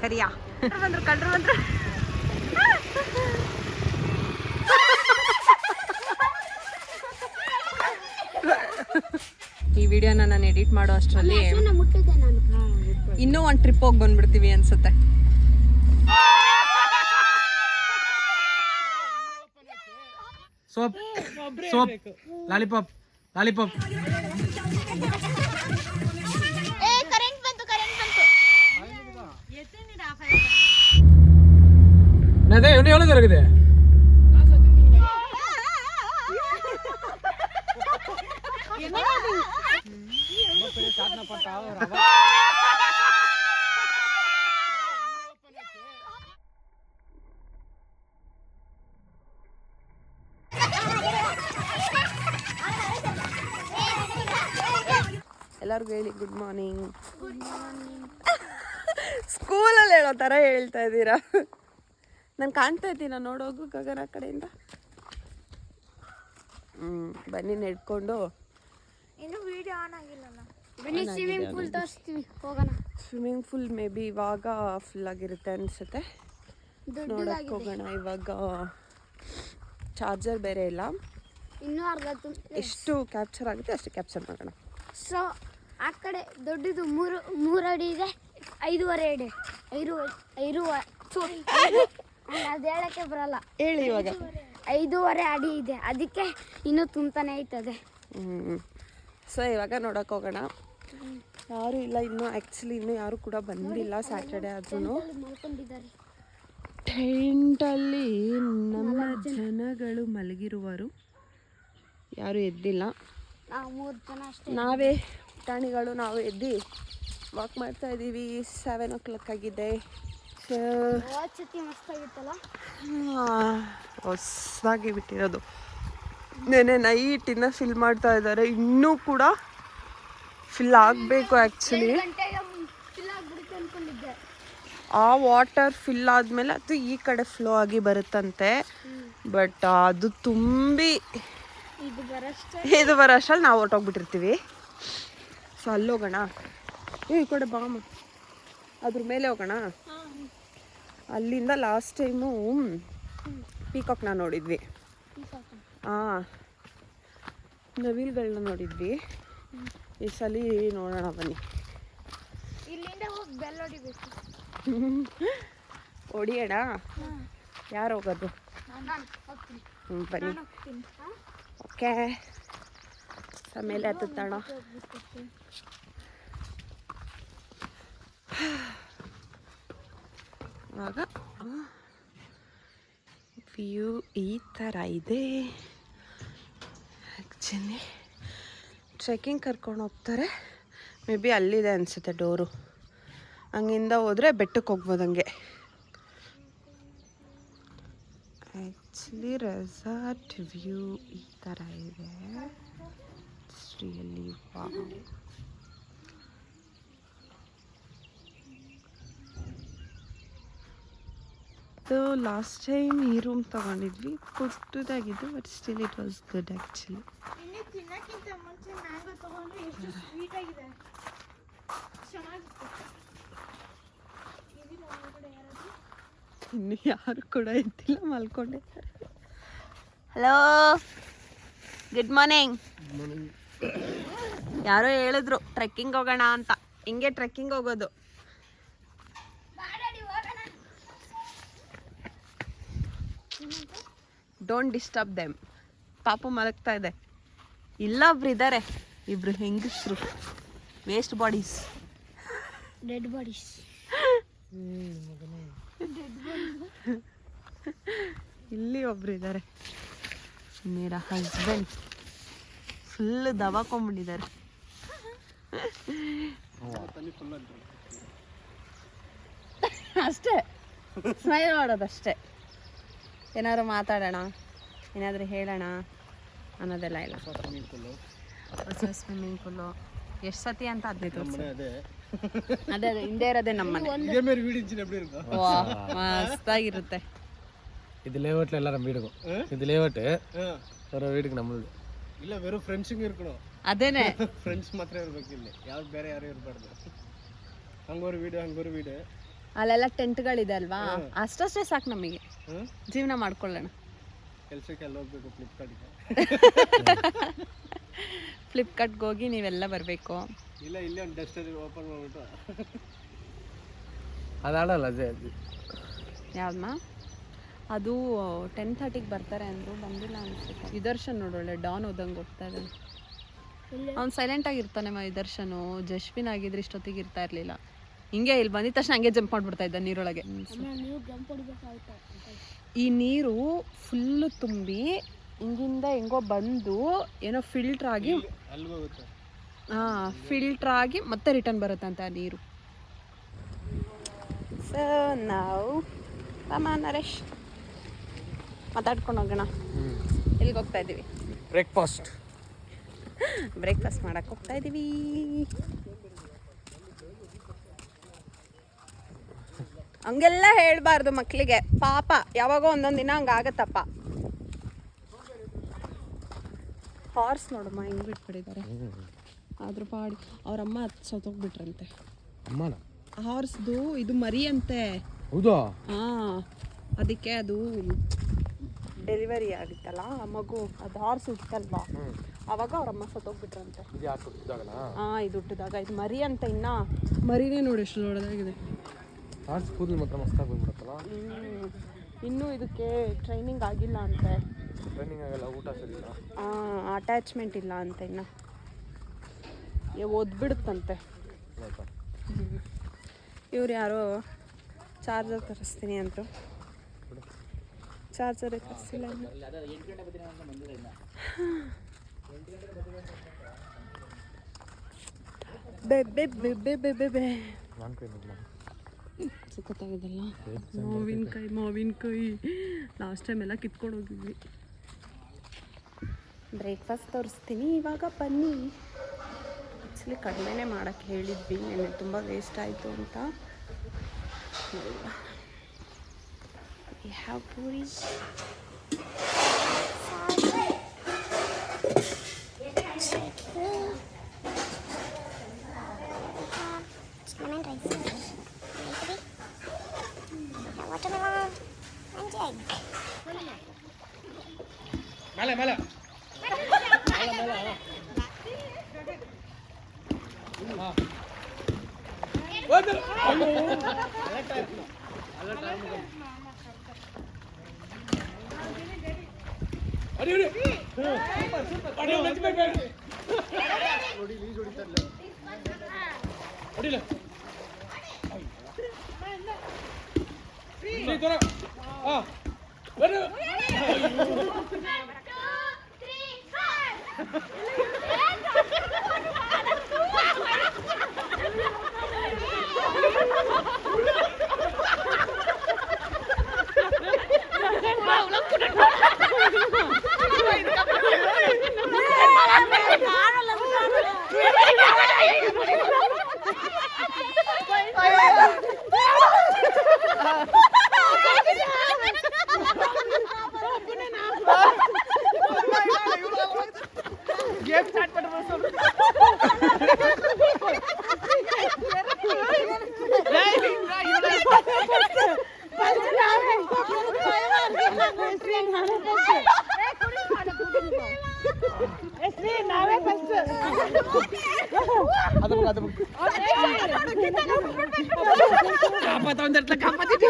ಕರಿಯಾ ಬಂದ್ರು ಕಂಡ್ರು ಬಂದ್ರು ಈ ವಿಡಿಯೋನ ನಾನು ಎಡಿಟ್ ಮಾಡೋ ಅಷ್ಟರಲ್ಲಿ ಇನ್ನೂ ಒಂದು ಟ್ರಿಪ್ ಹೋಗಿ ಬಂದ್ಬಿಡ್ತೀವಿ ಅನ್ಸುತ್ತೆ ಸೋಪ್ ಸೋಪ್ ಲಾಲಿಪಾಪ್ ಲಾಲಿಪಾಪ್ அதான் இன்னும் எவ்வளோ தூரம் இருக்குது ಎಲ್ಲರಿಗೂ ಹೇಳಿ ಗುಡ್ ಮಾರ್ನಿಂಗ್ ಸ್ಕೂಲಲ್ಲಿ ಹೇಳೋ ಥರ ಹೇಳ್ತಾ ಇದ್ದೀರಾ ನಾನು ಕಾಣ್ತಾ ಇದ್ದೀನ ನೋಡೋಗು ಗಗನ ಆ ಕಡೆಯಿಂದ. ಹ್ಞೂ ಬನ್ನಿ ನೆಡ್ಕೊಂಡು ಇನ್ನು ವಿಡಿಯೋ ಆನ್ ಆಗಿಲ್ಲಲ್ಲ ಬನ್ನಿ ಸ್ವಿಮ್ಮಿಂಗ್ ಪೂಲ್ ತೋರಿಸ್ತೀವಿ ಹೋಗೋಣ. ಸ್ವಿಮ್ಮಿಂಗ್ ಫೂಲ್ ಮೇ ಬಿ ಇವಾಗ ಫುಲ್ ಆಗಿರುತ್ತೆ ಅನಿಸುತ್ತೆ. ನೋಡಕ್ಕೆ ಹೋಗೋಣ ಇವಾಗ ಚಾರ್ಜರ್ ಬೇರೆ ಇಲ್ಲ. ಇನ್ನೂ ಅರ್ಧ ಎಷ್ಟು ಕ್ಯಾಪ್ಚರ್ ಆಗುತ್ತೆ ಅಷ್ಟು ಕ್ಯಾಪ್ಚರ್ ಮಾಡೋಣ. ಸೊ ಆ ಕಡೆ ದೊಡ್ಡದು ಮೂರು ಮೂರು ಅಡಿ ಇದೆ ಐದೂವರೆ ಅಡಿ. ಐದು ಐದು ಅದು ಹೇಳಕ್ಕೆ ಬರಲ್ಲ. ಹೇಳಿ ಇವಾಗ. ಐದೂವರೆ ಅಡಿ ಇದೆ. ಅದಕ್ಕೆ ಇನ್ನೂ ತುಂಬ್ತಾನೆ ಐತದೆ. ಹ್ಞೂ ಸೊ ಇವಾಗ ನೋಡಕ್ಕೆ ಹೋಗೋಣ. ಯಾರು ಇಲ್ಲ ಇನ್ನು. ಆ್ಯಕ್ಚುಲಿ ಇನ್ನು ಯಾರು ಕೂಡ ಬಂದಿಲ್ಲ ಸ್ಯಾಟರ್ಡೆ ಆದ್ರೂ ಟೆಂಟಲ್ಲಿ ನಮ್ಮ ಜನಗಳು ಮಲಗಿರುವರು. ಯಾರು ಎದ್ದಿಲ್ಲ. ನಾವು ಮೂರು ಜನ ಅಷ್ಟೇ ನಾವೇ ಪ್ರಾಣಿಗಳು ನಾವು ಎದ್ದು ವಾಕ್ ಮಾಡ್ತಾ ಇದ್ದೀವಿ. ಸೆವೆನ್ ಓ ಕ್ಲಾಕ್ ಆಗಿದೆ. ಹೊಸದಾಗಿ ಬಿಟ್ಟಿರೋದು. ನೆನೆ ನೈಟಿಂದ ಫಿಲ್ ಮಾಡ್ತಾ ಇದ್ದಾರೆ. ಇನ್ನೂ ಕೂಡ ಫಿಲ್ ಆಗಬೇಕು ಆ್ಯಕ್ಚುಲಿ ಆ ವಾಟರ್ ಫಿಲ್ ಆದಮೇಲೆ ಅದು ಈ ಕಡೆ ಫ್ಲೋ ಆಗಿ ಬರುತ್ತಂತೆ. ಬಟ್ ಅದು ತುಂಬಿ ಇದು ಬರಷ್ಟೇ ಇದು ಬರೋ ಅಷ್ಟ್ರಲ್ಲಿ ನಾವು ಹೊರ್ಟೋಗ್ಬಿಟ್ಟಿರ್ತೀವಿ. ಸೊ ಅಲ್ಲೋಗೋಣ ಈ ಕಡೆ ಬಾಮ ಅದ್ರ ಮೇಲೆ ಹೋಗೋಣ. ಅಲ್ಲಿಂದ ಲಾಸ್ಟ್ ಟೈಮು ಪೀಕಾಕ್ನ ನೋಡಿದ್ವಿ. ಹಾಂ ನವಿಲ್ಗಳನ್ನ ನೋಡಿದ್ವಿ. ಈ ಸಲ ನೋಡೋಣ ಬನ್ನಿ. ಇಲ್ಲಿಂದ ಹೋಗಿ ಬೆಲ್ ಹೊಡಿಬೇಕು. ಹೊಡಿಯೋಣ? ಯಾರು ಹೋಗೋದು? ಹ್ಞೂ ಬನ್ನಿ. ಓಕೆ. ಆಮೇಲೆ ಹತ್ತುತ್ತಾಣ ಆಗ ವ್ಯೂ ಈ ಥರ ಇದೆ. ಆ್ಯಕ್ಚುಲಿ ಟ್ರೆಕ್ಕಿಂಗ್ ಕರ್ಕೊಂಡು ಹೋಗ್ತಾರೆ. ಮೇ ಬಿ ಅಲ್ಲಿದೆ ಅನಿಸುತ್ತೆ ಡೋರು. ಹಂಗಿಂದ ಹೋದರೆ ಬೆಟ್ಟಕ್ಕೆ ಹೋಗ್ಬೋದು ಹಂಗೆ. ಆ್ಯಕ್ಚುಲಿ ರೆಸಾರ್ಟ್ ವ್ಯೂ ಈ ಥರ ಇದೆ. ರಿಯಲಿ ವಾವ್ ಲಾಸ್ಟ್ ಟೈಮ್ ಈ ರೂಮ್ ತಗೊಂಡಿದ್ವಿ. ಪುಟ್ಟದಾಗಿದ್ದು but still it was good actually ಇನ್ನೇ ಯಾರು ಕೂಡ ಇದ್ದಿಲ್ಲ ಮಲ್ಕೊಂಡಿದ್ದಾರೆ ಹಲೋ ಗುಡ್ ಮಾರ್ನಿಂಗ್ ಯಾರೋ ಹೇಳಿದ್ರು ಟ್ರೆಕ್ಕಿಂಗ್ ಹೋಗೋಣ ಅಂತ. ಹಿಂಗೆ ಟ್ರೆಕ್ಕಿಂಗ್ ಹೋಗೋದು ಬಾಡಾಡಿ ಹೋಗೋಣ ಡೋಂಟ್ ಡಿಸ್ಟರ್ಬ್ ದೆಮ್ ಪಾಪು ಮಲಗ್ತಾ ಇದೆ. ಇಲ್ಲ ಒಬ್ರು ಇದ್ದಾರೆ ಇಬ್ರು ಹೆಂಗಸ್ರು. ವೇಸ್ಟ್ ಬಾಡೀಸ್ ಡೆಡ್ ಬಾಡೀಸ್ ಇಲ್ಲಿ ಒಬ್ರು ಇದ್ದಾರೆ ಮೇರಾ ಹಸ್ಬೆಂಡ್ ಫುಲ್ ದವಾಕೊಂಡ್ಬಿಟ್ಟಿದ್ದಾರೆ ಅಷ್ಟೇ. ಸ್ಮೈಲ್ ಮಾಡೋದಷ್ಟೇ. ಏನಾದ್ರು ಮಾತಾಡೋಣ? ಏನಾದರೂ ಹೇಳೋಣ ಅನ್ನೋದೆಲ್ಲ ಇಲ್ಲ ಹೊಸ ಸ್ವಿಮ್ಮಿಂಗ್ ಪೂಲು ಎಷ್ಟು ಸತಿ ಅಂತ ಹದಿನೈದು ತೋರಿಸಿ ಅದೇ ಅದೇ ಅದೇ ಹಿಂದೆ ಇರೋದೇ ನಮ್ಮನೆ இதே மாதிரி வீடு இருந்துச்சு எப்படி இருக்கும் ವಾ ಮಸ್ತಾಗಿರುತ್ತೆ இது லேவட்டில் எல்லாம் நம்ம வீடுக்கும் இது லேவட்டு ஒரு வீடுக்கு நம்மளுது ಇಲ್ಲ ವೆರು ಫ್ರೆಂಡ್ಸಿಂಗ್ ಇರ್ಕಣೋ ಅದೇನೆ ಫ್ರೆಂಡ್ಸ್ ಮಾತ್ರ ಇರ್ಬೇಕು ಇಲ್ಲಿ ಯಾರು ಬೇರೆ ಯಾರು ಇರಬಾರ್ದು ಹಂಗೋರು ವೀಡು ಹಂಗೋರು ವೀಡು ಅಲ್ಲೆಲ್ಲ ಟೆಂಟ್ಗಳಿದೆ ಅಲ್ವಾ ಅಷ್ಟಷ್ಟೇ ಸಾಕು ನಮಗೆ ಹ್ಞೂ ಜೀವನ ಮಾಡ್ಕೊಳ್ಳೋಣ ಕೆಲ್ಸಕ್ಕೆ ಎಲ್ಲ ಹೋಗ್ಬೇಕು? ಫ್ಲಿಪ್ಕಾರ್ಟ್ಗೆ ಫ್ಲಿಪ್ಕಾರ್ಟ್ಗೆ ಹೋಗಿ ನೀವೆಲ್ಲ ಬರಬೇಕು. ಇಲ್ಲ ಇಲ್ಲೇ ಒಂದು ಡಸ್ಟರ್ ಓಪನ್ ಮಾಡ್ಬಿಟ್ಟು. ಅದಾಡಲ್ಲ ಅದೇ ಯಾವ್ದಮ್ಮ ಅದು ಟೆನ್ ಥರ್ಟಿಗೆ ಬರ್ತಾರೆ ಅಂದರು ಬಂದಿಲ್ಲ ಅನ್ಸುತ್ತೆ. ವಿದರ್ಶನ್ ನೋಡೋಳೆ ಡಾನ್ ಓದಂಗೆ ಹೋಗ್ತಾ ಇದ್ದಾನೆ ಅವ್ನು ಸೈಲೆಂಟ್ ಆಗಿರ್ತಾನೆ ಮಾ ವಿದರ್ಶನು. ಜಶ್ವಿನ್ ಆಗಿದ್ರೆ ಇಷ್ಟೊತ್ತಿಗೆ ಇರ್ತಾ ಇರಲಿಲ್ಲ. ಹಿಂಗೆ ಇಲ್ಲಿ ಬಂದಿದ ತಕ್ಷಣ ಹಂಗೆ ಜಂಪ್ ಮಾಡ್ಬಿಡ್ತಾ ಇದ್ದ ನೀರೊಳಗೆ. ಈ ನೀರು ಫುಲ್ಲು ತುಂಬಿ ಹಿಂಗಿಂದ ಹೆಂಗೋ ಬಂದು ಏನೋ ಫಿಲ್ಟ್ರ್ ಆಗಿ ಹಾ ಫಿಲ್ಟ್ರ್ ಆಗಿ ಮತ್ತೆ ರಿಟರ್ನ್ ಬರುತ್ತಂತ ಆ ನೀರು. ಸೊ ನಾವು ರಾಮ ನರೇಶ್. ಮಾತಾಡ್ಕೊಂಡು ಹೋಗೋಣ. ಎಲ್ಲಿಗೆ ಹೋಗ್ತಾ ಇದ್ದೀವಿ ಬ್ರೇಕ್ಫಾಸ್ಟ್ ಬ್ರೇಕ್ಫಾಸ್ಟ್ ಮಾಡಕ್ಕೆ ಹೋಗ್ತಾ ಇದ್ದೀವಿ ಹಂಗೆಲ್ಲ ಹೇಳಬಾರ್ದು ಮಕ್ಕಳಿಗೆ ಪಾಪ ಯಾವಾಗೋ ಒಂದೊಂದು ದಿನ ಹಂಗಾಗತ್ತಪ್ಪ ಹಾರ್ಸ್ ನೋಡಮ್ಮ ಹೆಂಗ್ ಬಿಟ್ಬಿಟ್ಟಿದ್ದಾರೆ. ಅದ್ರ ಪಾಡಿ ಅವ್ರಮ್ಮ ಹತ್ತು ಸತ್ತೋಗ್ಬಿಟ್ರಂತೆ ಅಮ್ಮನ? ಹಾರ್ಸ್ದು ಇದು ಮರಿ ಅಂತೆ. ಹೌದಾ? ಹಾ ಅದಕ್ಕೆ ಅದು ಡೆಲಿವರಿ ಆಗಿತ್ತಲ್ಲ ಆ ಮಗು ಅದು ಹಾರ್ಸ್ ಇತ್ತಲ್ವಾ ಅವಾಗ ಅವ್ರಮ್ಮ ಸತ್ತೋಗ್ಬಿಟ್ರಂತೆ ಹಾ ಇದು ಹುಟ್ಟಿದಾಗ ಇದು ಮರಿ ಅಂತ ಇನ್ನ. ಮರಿನೇ ನೋಡಿ ಎಷ್ಟು ದೊಡ್ಡದಾಗಿದೆ. ಆರ್ಸ್ ಕೂದಲು ಮಾತ್ರ ಮಸ್ತಾಗಿ ಬಂದ್ಬಿಡುತ್ತಲ್ಲ. ಇನ್ನೂ ಇದಕ್ಕೆ ಟ್ರೈನಿಂಗ್ ಆಗಿಲ್ಲ ಅಂತೆ. ಟ್ರೈನಿಂಗ್ ಆಗಲ್ಲ ಊಟ ಸರಿ ಇಲ್ಲ ಅಟ್ಯಾಚ್ಮೆಂಟ್ ಇಲ್ಲ ಅಂತ ಇನ್ನು. ಒದ್ಬಿಡುತ್ತಂತೆ ಆಯ್ತಾ? ಇವ್ರು ಯಾರೋ ಚಾರ್ಜರ್ ತರಿಸ್ತೀನಿ ಅಂತ ಚಾರ್ಜರೇ ತರಿಸಿಲ್ಲ. ಬೆ ಬೆ ಬೆ ಬೆ ಬೆ ಬೆ ಬೆ. ಸಖತ್ತಾಗಿದೆಲ್ಲ ಮಾವಿನಕಾಯಿ ಮಾವಿನಕಾಯಿ. ಲಾಸ್ಟ್ ಟೈಮ್ ಎಲ್ಲ ಕಿತ್ಕೊಂಡು ಹೋಗಿದ್ವಿ. ಬ್ರೇಕ್ಫಾಸ್ಟ್ ತೋರಿಸ್ತೀನಿ. ಇವಾಗ ಬನ್ನಿ. ಆ್ಯಕ್ಚುಲಿ ಕಡಿಮೆನೇ ಮಾಡೋಕ್ಕೆ ಹೇಳಿದ್ವಿ. ನೆನ್ನೆ ತುಂಬ ವೇಸ್ಟ್ ಆಯಿತು ಅಂತ. ಹ್ಯಾವ್ ಪೂರಿ. Lemon rice. மேல மேல. மேல மேல வந்து அலர்ட் ஆகணும் அலர்ட் ஆகணும் அடி அடி சூப்பர் சூப்பர் அடி மேட்ச் மேட்ச் ஜோடி லீ ஜோடி தரல அடில நீ தர อ้าวเร็วเมาแล้วคุณ காப்பாத்த வந்த இடத்துல காப்பாத்திட்டு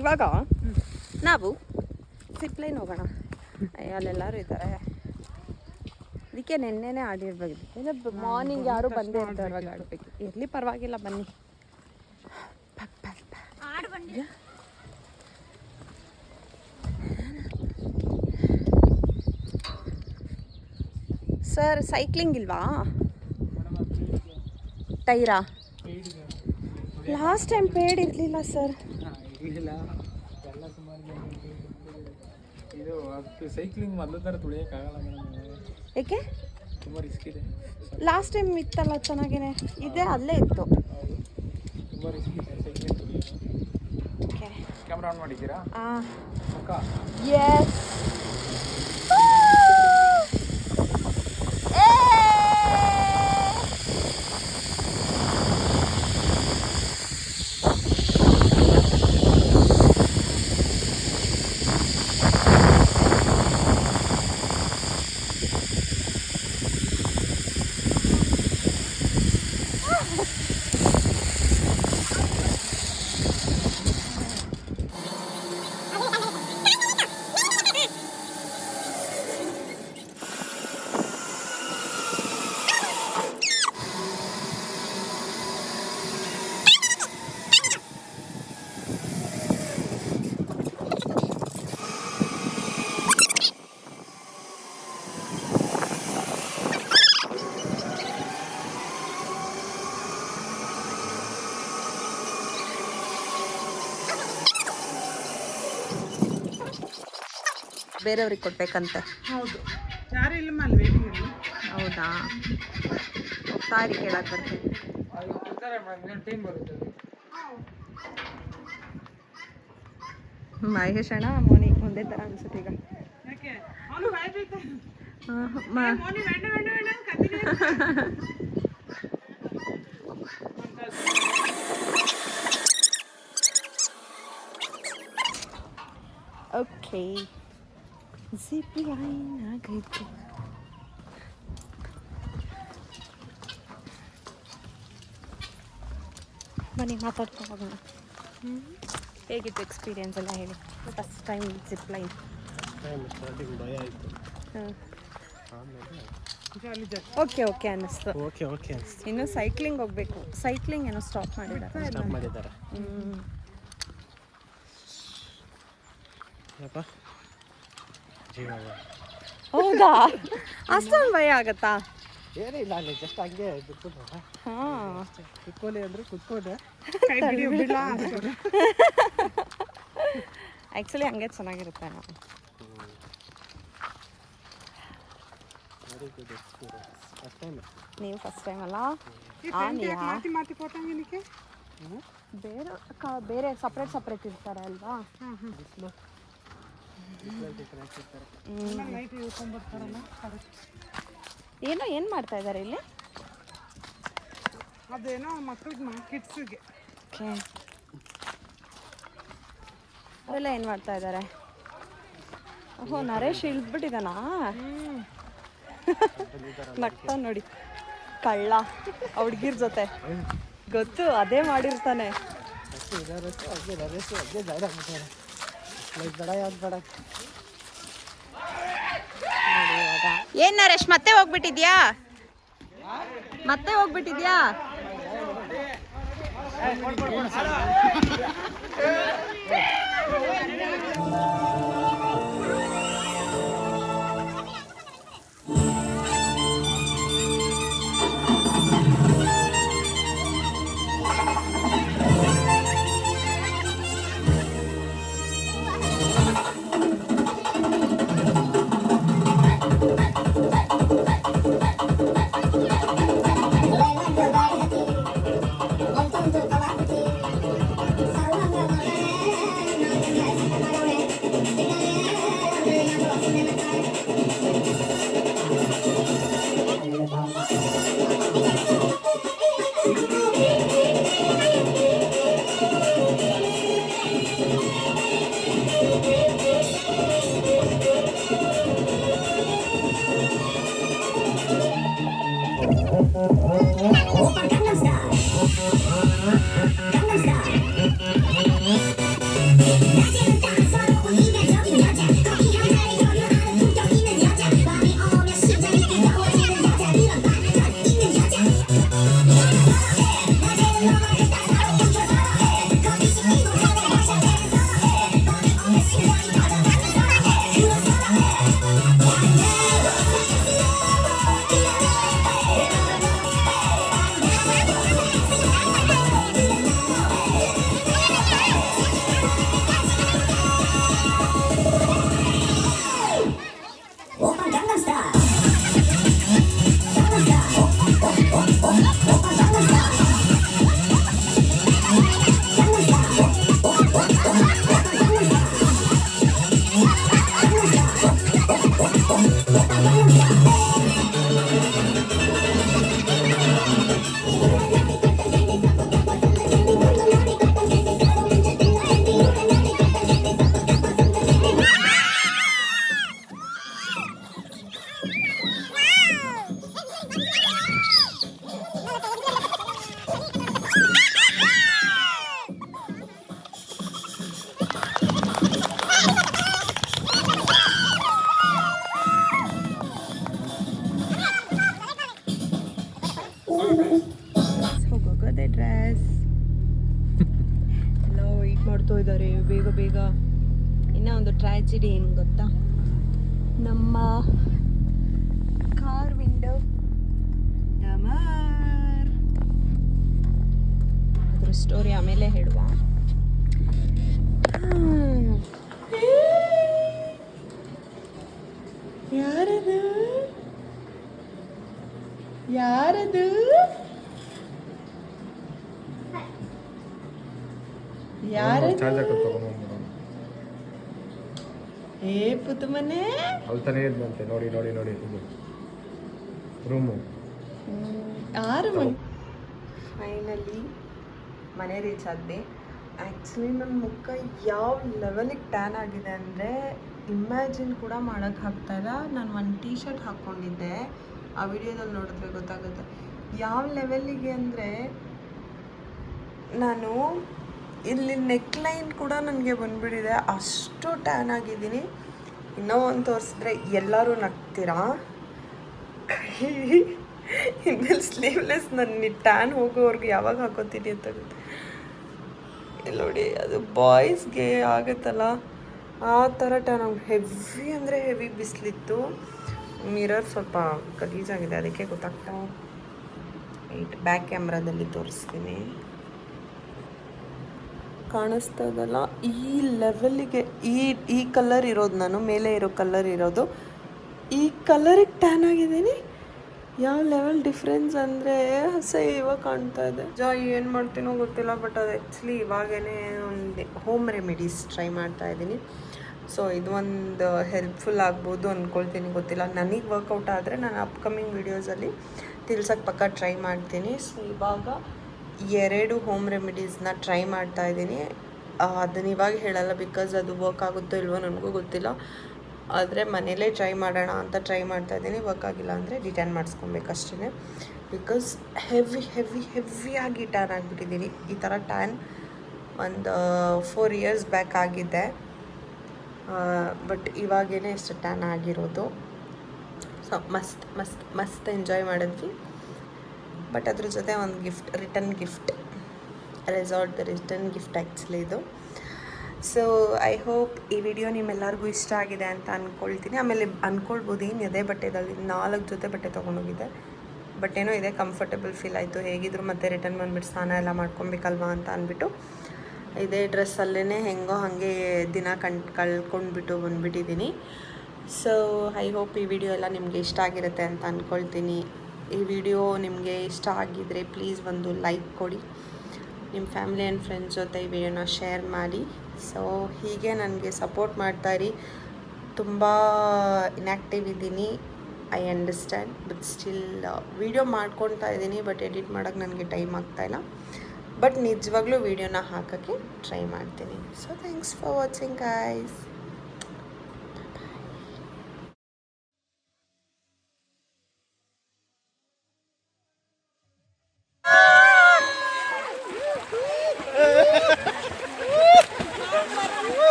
ಇವಾಗ? ನಾವು? ಸಿಪ್ಲೈನ್ ಹೋಗೋಣ. ಅಯ್ಯೋ ಅಲ್ಲೆಲ್ಲರೂ ಇದ್ದಾರೆ. ಅದಕ್ಕೆ ನೆನ್ನೆನೇ ಆಡಿರ್ಬೇಕು. ಮಾರ್ನಿಂಗ್ ಯಾರು ಬಂದೇ ಇರ್ತಾರೆ ಇವಾಗ ಆಡ್ಬೇಕು. ಇರಲಿ ಪರವಾಗಿಲ್ಲ ಬನ್ನಿ. ಸರ್ ಸೈಕ್ಲಿಂಗ್ ಇಲ್ವಾ? ಟೈರಾ? ಲಾಸ್ಟ್ ಟೈಮ್ ಪೇಡ್ ಇರಲಿಲ್ಲ ಸರ್. ಇಲ್ಲ ಎಲ್ಲ ಸುಮಾರು ಇದು ಸೈಕ್ಲಿಂಗ್ ಮೊದಲ ಥರ ತುಳಿಯೋಕ್ಕಾಗಲ್ಲ ಮೇಡಮ್ ಏಕೆ? ತುಂಬ ರಿಸ್ಕ್ ಇದೆ. ಲಾಸ್ಟ್ ಟೈಮ್ ಇತ್ತಲ್ಲ ಚೆನ್ನಾಗೇನೆ? ಇದೆ ಅಲ್ಲೇ ಇತ್ತು. ತುಂಬ ರಿಸ್ಕ್ ಇದೆ ಸೈಕ್ಲಿಂಗ್ ತುಳಿಯೋದು ಓಕೆ ಕ್ಯಾಮ್ರಾ ಆನ್ ಮಾಡಿದ್ದೀರಾ? ಹಾಂ ಅಕ್ಕ ಎಸ್ ಬೇರೆಯವ್ರಿಗೆ ಕೊಡ್ಬೇಕಂತೆ. ಹೌದು. ಯಾರು ಇಲ್ಲಮ್ಮ ಅಲ್ಲಿ ಹೌದಾ? ಹೋಗ್ತಾ ಇರಿ ಕೇಳಕ್ಕೆ. ಬರ್ತೀನಿ ಟೈಮ್ ಬರುತ್ತೆ ಮಹೇಶ್ ಅಣ್ಣ ಮೋನಿ ಒಂದೇ ಥರ ಅನ್ಸುತ್ತೆ ಈಗ. ಯಾಕೆ? ಅವನು ಬಾಯ್ ಬೀಳ್ತಾನೆ ಆ, ಮ- ಮೋನಿ ಬೇಡ ಬೇಡ ಬೇಡ ಅಂತ ಕತ್ತಿಗೆ ಓಕೆ ಜಿಪ್ ಲೈನ್ ಆಗೈತೆ ಬನ್ನಿ ಮಾತಾಡ್ಕೊಂಡು ಹೋಗೋಣ ಹೇಗಿತ್ತು ಎಕ್ಸ್ಪೀರಿಯನ್ಸ್ ಎಲ್ಲ ಹೇಳಿ. ಫಸ್ಟ್ ಟೈಮ್ ಜಿಪ್ ಲೈನ್ ಭಯ ಆಯಿತು. ಓಕೆ ಓಕೆ ಅನ್ನಿಸ್ತು. ಓಕೆ ಓಕೆ ಇನ್ನು ಸೈಕ್ಲಿಂಗ್ ಹೋಗಬೇಕು. ಸೈಕ್ಲಿಂಗ್ ಏನೋ ಸ್ಟಾಪ್ ಮಾಡಿದ್ದಾರೆ. ಸ್ಟಾಪ್ ಮಾಡಿದ್ದಾರೆ. ಹ್ಞೂ ಹೌದಾ? ಅಷ್ಟೊಂದು ಭಯ ಆಗತ್ತಾ? ಇಲ್ಲ ಅಲ್ಲಿ ಜಸ್ಟ್ ಹಂಗೆ ಬಿಟ್ಬಿಟ್ಟು ಹಾಂ. ಕುತ್ಕೊಳ್ಳಿ ಅಂದ್ರೆ ಕುತ್ಕೊಂಡೆ. ಕೈ ಬಿಡಿ ಬಿಡಲ್ಲ ಆ್ಯಕ್ಚುಲಿ ಹಂಗೆ ಚೆನ್ನಾಗಿರುತ್ತೆ. ನಾವು ಫಸ್ಟ್ ಟೈಮ್ ನೀವು ಫಸ್ಟ್ ಟೈಮ್ ಅಲ್ಲ? ಬೇರೆ ಕ ಬೇರೆ ಸಪ್ರೇಟ್ ಸಪ್ರೇಟ್ ಇರ್ತಾರೆ ಅಲ್ವಾ? ಏನೋ ಏನು ಮಾಡ್ತಾ ಇದ್ದಾರೆ ಇಲ್ಲಿ? ಅದೇನೋ ಮಕ್ಕಳಿಗೆ ಮಾ ಕಿಡ್ಸಿಗೆ. ಓಕೆ. ಅವೆಲ್ಲ ಏನು ಮಾಡ್ತಾ ಇದ್ದಾರೆ? ಓಹೋ ನರೇಶ್ ಇಳ್ದ್ಬಿಟ್ಟಿದಾನಾ ನಗ್ತಾ ನೋಡಿ. ಕಳ್ಳ ಹುಡ್ಗಿರ್ ಜೊತೆ. ಗೊತ್ತು ಅದೇ ಮಾಡಿರ್ತಾನೆ. ಲೈಕ್ ಬೇಡ ಏನ್ ನರೇಶ್ ಮತ್ತೆ ಹೋಗ್ಬಿಟ್ಟಿದ್ಯಾ? ಮತ್ತೆ ಹೋಗ್ಬಿಟ್ಟಿದ್ಯಾ? ಗೊತ್ತಾ? ನಮ್ಮ ಕಾರ್ ವಿಂಡೋ ಡಮರ್ ಅದ್ರ ಸ್ಟೋರಿ ಆಮೇಲೆ ಹೇಳುವ. ಯಾರದು? ಯಾರದು? ಯಾರದು? ಏ ಪುತ್ತ ಮನೆ. ಅಲ್ಲಿ ತಾನೇ ಇದ್ದಂತೆ ನೋಡಿ ನೋಡಿ ನೋಡಿ. ಇದು. ರೂಮು ಆರು ಫೈನಲಿ ಮನೆ. ರೀಚ್ ಆದ್ದೆ. ಆ್ಯಕ್ಚುಲಿ ನನ್ನ ಮುಖ ಯಾವ ಲೆವೆಲಿಗೆ ಟ್ಯಾನ್ ಆಗಿದೆ ಅಂದರೆ ಇಮ್ಯಾಜಿನ್ ಕೂಡ ಮಾಡೋಕ್ಕೆ ಆಗ್ತಾಯಿಲ್ಲ ನಾನು ಒಂದು ಟೀ ಶರ್ಟ್ ಹಾಕ್ಕೊಂಡಿದ್ದೆ ಆ ವಿಡಿಯೋದಲ್ಲಿ ನೋಡಿದ್ರೆ ಗೊತ್ತಾಗುತ್ತೆ. ಯಾವ ಲೆವೆಲ್ಲಿಗೆ ಅಂದರೆ ನಾನು ಇಲ್ಲಿ ನೆಕ್ ಲೈನ್ ಕೂಡ ನನಗೆ ಬಂದುಬಿಟ್ಟಿದೆ. ಅಷ್ಟು ಟ್ಯಾನ್ ಆಗಿದ್ದೀನಿ. ಇನ್ನೂ ಒಂದು ತೋರಿಸಿದ್ರೆ ಎಲ್ಲರೂ ನಗ್ತೀರಾ? ಇನ್ಮೇಲೆ ಸ್ಲೀವ್ಲೆಸ್ ನನ್ನ ಟ್ಯಾನ್ ಹೋಗೋವ್ರಿಗೆ ಯಾವಾಗ ಹಾಕೋತೀನಿ ಅಂತ ಇಲ್ಲಿ ನೋಡಿ, ಅದು ಬಾಯ್ಸ್ಗೆ ಆಗುತ್ತಲ್ಲ? ಆ ಥರ ಟ್ಯಾನ್ ಹೆವಿ ಅಂದರೆ ಹೆವಿ ಬಿಸಿಲಿತ್ತು. ಮಿರರ್ ಸ್ವಲ್ಪ ಗಲೀಜಾಗಿದೆ, ಅದಕ್ಕೆ ಗೊತ್ತಾಗ್ತಾ ಏಟ್ ಬ್ಯಾಕ್ ಕ್ಯಾಮ್ರಾದಲ್ಲಿ ತೋರಿಸ್ತೀನಿ. ಕಾಣಿಸ್ತಾ ಇದಲ್ಲ ಈ ಲೆವೆಲ್ಲಿಗೆ ಈ ಈ ಕಲರ್ ಇರೋದು ನಾನು, ಮೇಲೆ ಇರೋ ಕಲರ್ ಇರೋದು. ಈ ಕಲರಿಗೆ ಟ್ಯಾನ್ ಆಗಿದ್ದೀನಿ. ಯಾವ ಲೆವೆಲ್ ಡಿಫ್ರೆನ್ಸ್ ಅಂದರೆ ಇವಾಗ ಕಾಣ್ತಾ ಇದೆ. ಜಾ, ಏನು ಮಾಡ್ತೀನೋ ಗೊತ್ತಿಲ್ಲ ಬಟ್ ಅದು ಆ್ಯಕ್ಚುಲಿ ಇವಾಗೇ ಒಂದು ಹೋಮ್ ರೆಮಿಡೀಸ್ ಟ್ರೈ ಮಾಡ್ತಾ ಇದ್ದೀನಿ. ಸೊ ಇದು ಒಂದು ಹೆಲ್ಪ್ಫುಲ್ ಆಗ್ಬೋದು ಅಂದ್ಕೊಳ್ತೀನಿ ಗೊತ್ತಿಲ್ಲ. ನನಗೆ ವರ್ಕೌಟ್ ಆದರೆ ನಾನು ಅಪ್ಕಮಿಂಗ್ ವೀಡಿಯೋಸಲ್ಲಿ ತಿಳ್ಸೋಕ್ಕೆ ಪಕ್ಕ ಟ್ರೈ ಮಾಡ್ತೀನಿ. ಸೊ ಇವಾಗ ಎರಡು ಹೋಮ್ ರೆಮಿಡೀಸ್ನ ಟ್ರೈ ಮಾಡ್ತಾ ಇದ್ದೀನಿ. ಅದನ್ನ ಇವಾಗ ಹೇಳಲ್ಲ ಬಿಕಾಸ್ ಅದು ವರ್ಕ್ ಆಗುತ್ತೋ ಇಲ್ವೋ ನನಗೂ ಗೊತ್ತಿಲ್ಲ. ಆದರೆ ಮನೇಲೇ ಟ್ರೈ ಮಾಡೋಣ ಅಂತ ಟ್ರೈ ಮಾಡ್ತಾ ಇದ್ದೀನಿ. ವರ್ಕ್ ಆಗಿಲ್ಲ ಅಂದರೆ ರಿಟರ್ನ್ ಮಾಡಿಸ್ಕೊಬೇಕು ಅಷ್ಟೇ ಬಿಕಾಸ್ ಹೆವಿ ಹೆವಿ ಹೆವಿಯಾಗಿ ಟ್ಯಾನ್ ಆಗಿಬಿಟ್ಟಿದ್ದೀನಿ. ಈ ಥರ ಟ್ಯಾನ್ ಒಂದು ಫೋರ್ ಇಯರ್ಸ್ ಬ್ಯಾಕ್ ಆಗಿದ್ದೆ ಬಟ್ ಇವಾಗೇನೆ ಎಷ್ಟು ಟ್ಯಾನ್ ಆಗಿರೋದು. ಸೊ ಮಸ್ತ್ ಮಸ್ತ್ ಮಸ್ತ್ ಎಂಜಾಯ್ ಮಾಡಿದ್ವಿ. ಬಟ್ ಅದ್ರ ಜೊತೆ ಒಂದು gift return gift, resort return gift actually ಇದು. ಸೊ ಐ ಹೋಪ್ ಈ ವಿಡಿಯೋ ನಿಮ್ಮೆಲ್ಲರಿಗೂ ಇಷ್ಟ ಆಗಿದೆ ಅಂತ ಅಂದ್ಕೊಳ್ತೀನಿ ಆಮೇಲೆ ಅಂದ್ಕೊಳ್ಬೋದು ಏನಿದೆ ಬಟ್ಟೆದಲ್ಲಿ ನಾಲ್ಕು ಜೊತೆ ಬಟ್ಟೆ ತೊಗೊಂಡೋಗಿದೆ ಬಟ್ ಏನೋ ಇದೆ ಕಂಫರ್ಟಬಲ್ ಫೀಲ್ ಆಯಿತು. ಹೇಗಿದ್ರು ಮತ್ತೆ ರಿಟರ್ನ್ ಬಂದುಬಿಟ್ಟು ಸ್ನಾನ ಎಲ್ಲ ಮಾಡ್ಕೊಬೇಕಲ್ವಾ ಅಂತ ಅಂದ್ಬಿಟ್ಟು ಇದೇ ಡ್ರೆಸ್ಸಲ್ಲೇ ಹೆಂಗೋ ಹಾಗೆ ದಿನ ಕಣ್, ಕಳ್ಕೊಂಡ್ಬಿಟ್ಟು ಬಂದುಬಿಟ್ಟಿದ್ದೀನಿ. ಸೊ ಐ ಹೋಪ್ ಈ ವಿಡಿಯೋ ಎಲ್ಲ ನಿಮಗೆ ಇಷ್ಟ ಆಗಿರುತ್ತೆ ಅಂತ ಅಂದ್ಕೊಳ್ತೀನಿ ಈ ವಿಡಿಯೋ ನಿಮಗೆ ಇಷ್ಟ ಆಗಿದ್ದರೆ ಪ್ಲೀಸ್ ಒಂದು ಲೈಕ್ ಕೊಡಿ. ನಿಮ್ಮ ಫ್ಯಾಮಿಲಿ ಆ್ಯಂಡ್ ಫ್ರೆಂಡ್ಸ್ ಜೊತೆ ಈ ವಿಡಿಯೋನ ಶೇರ್ ಮಾಡಿ. ಸೊ ಹೀಗೆ ನನಗೆ ಸಪೋರ್ಟ್ ಮಾಡ್ತಾ ಇರಿ. ತುಂಬ ಇನ್ಯಾಕ್ಟಿವ್ ಇದ್ದೀನಿ. I understand but still video ಮಾಡ್ಕೊತಾ ಇದ್ದೀನಿ ಬಟ್ ಎಡಿಟ್ ಮಾಡೋಕ್ಕೆ ನನಗೆ ಟೈಮ್ ಆಗ್ತಾಯಿಲ್ಲ ಬಟ್ ನಿಜವಾಗ್ಲೂ ವೀಡಿಯೋನ ಹಾಕೋಕ್ಕೆ ಟ್ರೈ ಮಾಡ್ತೀನಿ. So thanks for watching guys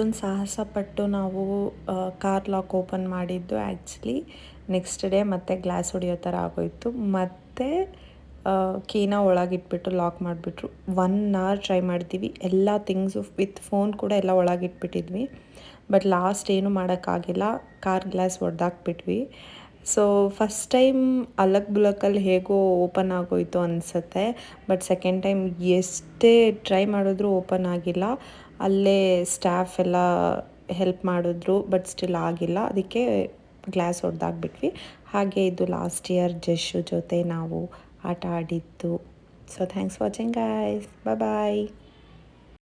ಅಷ್ಟೊಂದು ಸಾಹಸ ಪಟ್ಟು ನಾವು ಕಾರ್ ಲಾಕ್ ಓಪನ್ ಮಾಡಿದ್ದು ಆ್ಯಕ್ಚುಲಿ ನೆಕ್ಸ್ಟ್ ಡೇ ಮತ್ತೆ ಗ್ಲಾಸ್ ಹೊಡಿಯೋ ಥರ ಆಗೋಯಿತು. ಮತ್ತು ಕೀನ ಒಳಗಿಟ್ಬಿಟ್ಟು ಲಾಕ್ ಮಾಡಿಬಿಟ್ರು. ಒನ್ ಅವರ್ ಟ್ರೈ ಮಾಡ್ತೀವಿ. ಎಲ್ಲ ಥಿಂಗ್ಸು ವಿತ್ ಫೋನ್ ಕೂಡ ಎಲ್ಲ ಒಳಗಿಟ್ಬಿಟ್ಟಿದ್ವಿ. ಬಟ್ ಲಾಸ್ಟ್ ಏನು ಮಾಡೋಕ್ಕಾಗಿಲ್ಲ. ಕಾರ್ ಗ್ಲಾಸ್ ಹೊಡೆದಾಕ್ಬಿಟ್ವಿ ಸೊ ಫಸ್ಟ್ ಟೈಮ್ ಅಲಕ್ ಬುಲಕಲ್ಲಿ ಹೇಗೋ ಓಪನ್ ಆಗೋಯ್ತು ಅನಿಸುತ್ತೆ. ಬಟ್ ಸೆಕೆಂಡ್ ಟೈಮ್ ಎಷ್ಟೇ ಟ್ರೈ ಮಾಡಿದ್ರೂ ಓಪನ್ ಆಗಿಲ್ಲ. ಅಲ್ಲೇ ಸ್ಟಾಫ್ ಎಲ್ಲ ಹೆಲ್ಪ್ ಮಾಡಿದ್ರು ಬಟ್ ಸ್ಟಿಲ್ ಆಗಿಲ್ಲ. ಅದಕ್ಕೆ ಗ್ಲಾಸ್ ಹೊಡೆದಾಕ್ಬಿಟ್ವಿ ಹಾಗೆ ಇದು ಲಾಸ್ಟ್ ಇಯರ್ ಜಶು ಜೊತೆ ನಾವು ಆಟ ಆಡಿದ್ದು. So thanks watching guys bye bye